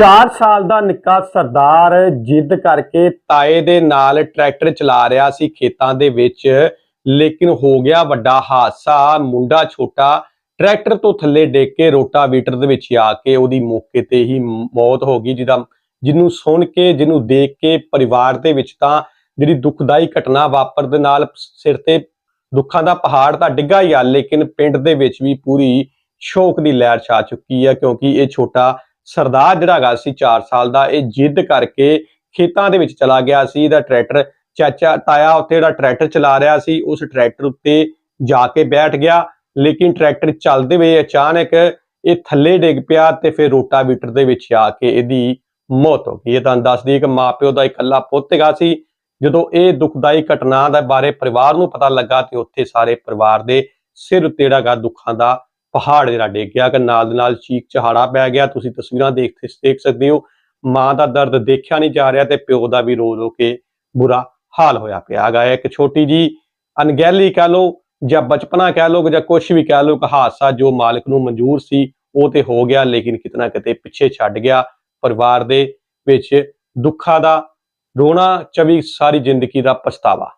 4 ਸਾਲ ਦਾ ਨਿੱਕਾ ਸਰਦਾਰ ਜਿੱਦ ਕਰਕੇ ਤਾਏ ਦੇ ਨਾਲ ਟਰੈਕਟਰ ਚਲਾ ਰਿਹਾ ਸੀ ਖੇਤਾਂ ਦੇ ਵਿੱਚ, ਲੇਕਿਨ ਹੋ ਗਿਆ ਵੱਡਾ ਹਾਦਸਾ। ਮੁੰਡਾ ਛੋਟਾ ਟਰੈਕਟਰ ਤੋਂ ਥੱਲੇ ਡੇਕ ਕੇ ਰੋਟਾਵੀਟਰ ਦੇ ਵਿੱਚ ਆ ਕੇ ਉਹਦੀ ਮੌਕੇ ਤੇ ਹੀ ਮੌਤ ਹੋ ਗਈ, ਜਿਹਦਾ ਜਿਹਨੂੰ ਸੁਣ ਕੇ, ਜਿਹਨੂੰ ਦੇਖ ਕੇ ਪਰਿਵਾਰ ਦੇ ਵਿੱਚ ਤਾਂ ਜਿਹੜੀ ਦੁਖਦਾਈ ਘਟਨਾ ਵਾਪਰ ਦੇ ਨਾਲ ਸਿਰ ਤੇ ਦੁੱਖਾਂ ਦਾ ਪਹਾੜ ਤਾਂ ਡਿੱਗਾ ਹੀ ਆ, ਲੇਕਿਨ ਪਿੰਡ ਦੇ ਵਿੱਚ ਵੀ ਪੂਰੀ ਸ਼ੋਕ ਦੀ ਲਹਿਰ ਛਾ ਚੁੱਕੀ ਹੈ ਕਿਉਂਕਿ ਇਹ ਛੋਟਾ ਸਰਦਾਰ ਜਿਹੜਾ ਹੈਗਾ ਸੀ 4 ਸਾਲ ਦਾ, ਇਹ ਜਿੱਦ ਕਰਕੇ ਖੇਤਾਂ ਦੇ ਵਿੱਚ ਚਲਾ ਗਿਆ ਸੀ। ਇਹਦਾ ਟਰੈਕਟਰ ਚਾਚਾ ਤਾਇਆ ਉੱਤੇ ਜਿਹੜਾ ਟਰੈਕਟਰ ਚਲਾ ਰਿਹਾ ਸੀ, ਉਸ ਟਰੈਕਟਰ ਉੱਤੇ ਜਾ ਕੇ ਬੈਠ ਗਿਆ। ਲੇਕਿਨ ਟਰੈਕਟਰ ਚੱਲਦੇ ਹੋਏ ਅਚਾਨਕ ਇਹ ਥੱਲੇ ਡਿੱਗ ਪਿਆ ਤੇ ਫਿਰ ਰੋਟਾਵੀਟਰ ਦੇ ਵਿੱਚ ਆ ਕੇ ਇਹਦੀ ਮੌਤ ਹੋ ਗਈ। ਇਹ ਤੁਹਾਨੂੰ ਦੱਸਦੀ ਦਈਏ ਕਿ ਮਾਪਿਓ ਦਾ ਇਕੱਲਾ ਪੁੱਤ ਹੈਗਾ ਸੀ। ਜਦੋਂ ਇਹ ਦੁਖਦਾਈ ਘਟਨਾ ਦੇ ਬਾਰੇ ਪਰਿਵਾਰ ਨੂੰ ਪਤਾ ਲੱਗਾ ਤੇ ਉੱਥੇ ਸਾਰੇ ਪਰਿਵਾਰ ਦੇ ਸਿਰ ਉੱਤੇ ਜਿਹੜਾ ਗਾ ਦੁੱਖਾਂ ਦਾ ਪਹਾੜ ਜਿਹੜਾ ਡਿੱਗ ਗਿਆ ਕਿ ਨਾਲ ਦੇ ਨਾਲ ਚੀਕ ਚਹਾੜਾ ਪੈ ਗਿਆ, ਤੁਸੀਂ ਤਸਵੀਰਾਂ ਦੇਖ ਦੇਖ ਸਕਦੇ ਹੋ। ਮਾਂ ਦਾ ਦਰਦ ਦੇਖਿਆ ਨਹੀਂ ਜਾ ਰਿਹਾ ਤੇ ਪਿਓ ਦਾ ਵੀ ਰੋ ਰੋ ਕੇ ਬੁਰਾ ਹਾਲ ਹੋਇਆ ਪਿਆ ਹੈਗਾ। ਇੱਕ ਛੋਟੀ ਜੀ ਅਣਗਹਿਲੀ ਕਹਿ ਲਓ ਜਾਂ ਬਚਪਨਾ ਕਹਿ ਲਓ ਜਾਂ ਕੁਝ ਵੀ ਕਹਿ ਲਓ ਕਿ ਹਾਦਸਾ ਜੋ ਮਾਲਕ ਨੂੰ ਮਨਜ਼ੂਰ ਸੀ, ਉਹ ਤੇ ਹੋ ਗਿਆ, ਲੇਕਿਨ ਕਿਤਨਾ ਕਿਤੇ ਪਿੱਛੇ ਛੱਡ ਗਿਆ। ਪਰਿਵਾਰ ਦੇ ਵਿੱਚ ਦੁੱਖਾਂ ਦਾ ਰੋਣਾ, ਚਵੀ ਸਾਰੀ ਜ਼ਿੰਦਗੀ ਦਾ ਪਛਤਾਵਾ।